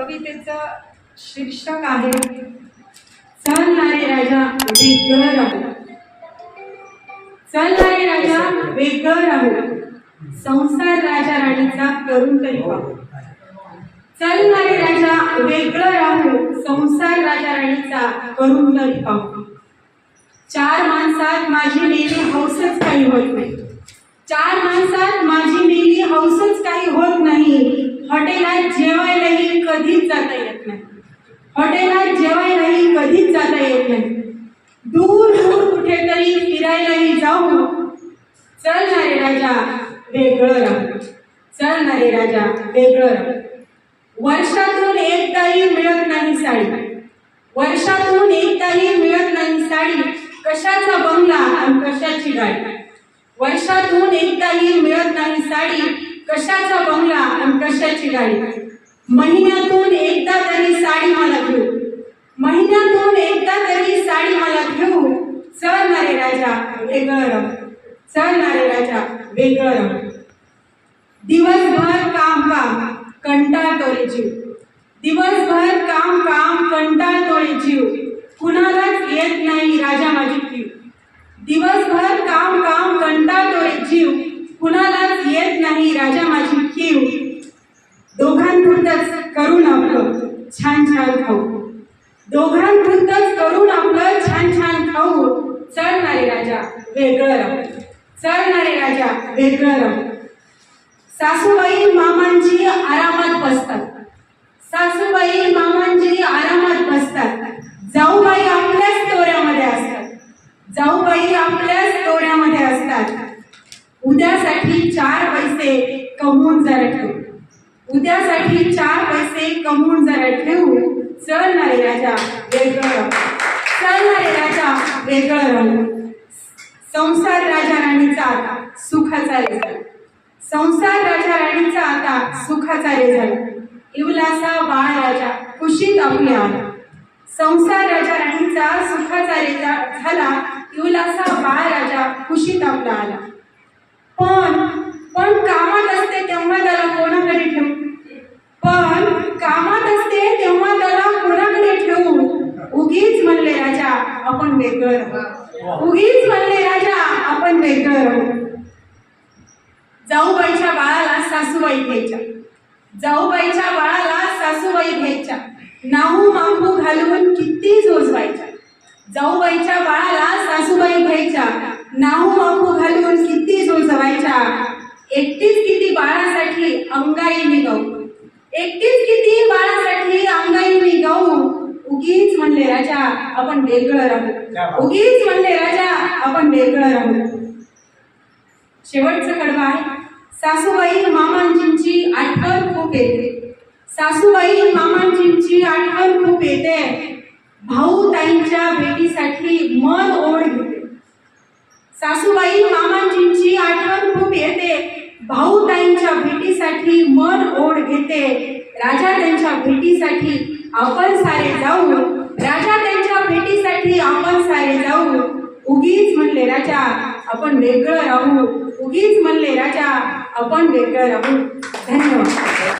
कवितेचं शीर्षक आहे चालणारे राजा वेगळं राहू. चालणारे राजा वेगळं राहू. संसार राजा राणीचा करून तरी पाहू. चालणारे राजा वेगळं राहू. संसार राजा राणीचा करून तरी पाहू. चार माणसात माझी नेली हौसच काही होत नाही. चार माणसात माझी नेली हौसच काही होत नाही. हॉटेलात जेवायलाही कधीच जाता येत नाही. हॉटेलात जेवायलाही कधीच जाता येत नाही. दूर दूर कुठेतरी फिरायलाही जाऊ चलणारे राजा वेगळं राहू. चलणारे राजा वेगळं राहू. वर्षातून एकदाही मिळत नाही साडी. वर्षातून एकदाही मिळत नाही साडी कशाचा बंगला आणि कशाची गाडी. वर्षातून एकदाही मिळत नाही साडी कशाचा बंगला आणि कशाची गाडी. महिन्यातून एकदा तरी साडी मला घेऊ. महिन्यातून एकदा तरी साडी मला घेऊ. चढणारे राजा वेगळं रंग चढणारे राजा वेगळं दिवसभर काम काम कंटाळतो रे जीव. दिवसभर काम काम कंटाळतो रे जीव कुणालाच येत नाही राजा माझी कीव दिवसभर काम काम कंटाळतो रे जीव कुणालाच येत नाही राजा माझी कीव दोघांपुरतच करून आपलं छान छान खाऊ. दोघांपुरतच करून आपलं छान छान खाऊ. चढणारे राजा वेगळं राहू चढणारे राजा वेगळं राहू सासूबाई मामांची आरामात बसतात. सासूबाई मामांची आरामात बसतात. जाऊबाई आपल्याच तोऱ्यामध्ये असतात. जाऊबाई आपल्याच दोऱ्यामध्ये असतात. उद्यासाठी चार पैसे कमवून जरा ठेवू. उद्यासाठी चार पैसे कमवून जरा ठेवू. सण राजा वेगळं राहू चढणारे वेगळं रंग. संसार राजा राणीचा आता सुखाचा रिझल्ट संसार राजा राणीचा आता सुखाचा रिझल्ट इवलासा बाळ राजा खुशीत आपले आला. संसार राजा राणीचा सुखाचा रिझल्ट झाला. इवलासा बाळ राजा खुशीत आपला आला. पण पण कामात असते तेव्हा आपण वेगळं राहू. उगीच म्हणले राजा आपण वेगळं राहू. जाऊबाईच्या बाळाला सासूबाई घ्यायच्या. जाऊबाईच्या बाळाला सासूबाई घ्यायच्या. नाहू मांबू घालून किती जोजवायच्या जाऊबाईच्या बाळाला सासूबाई घ्यायच्या. नाहू मांबू घालून किती जोजवायच्या एकटीच किती बाळासाठी अंगाई मी गाऊ. एकटीच किती बाळासाठी अंगाई मी गाऊ. म्हणले राजा आपण वेगळं राहू उगीच म्हणले राजा आपण वेगळं राहू शेवटचं कडवं आहे. सासूबाई मामांजींची आठवण खूप येते. सासूबाई मामांजींची आठवण खूप येते. भाऊ ताईंच्या भेटीसाठी मन ओढ घेते. सासूबाई मामांजींची आठवण खूप येते. भाऊ ताईंच्या भेटीसाठी मन ओढ घेते. राजा त्यांच्या भेटीसाठी आपण सारे जाऊ. राजा त्यांच्या भेटीसाठी आपण सारे जाऊ. उगीच म्हणले राजा आपण वेगळं राहू. उगीच म्हणले राजा आपण वेगळं राहू. धन्यवाद.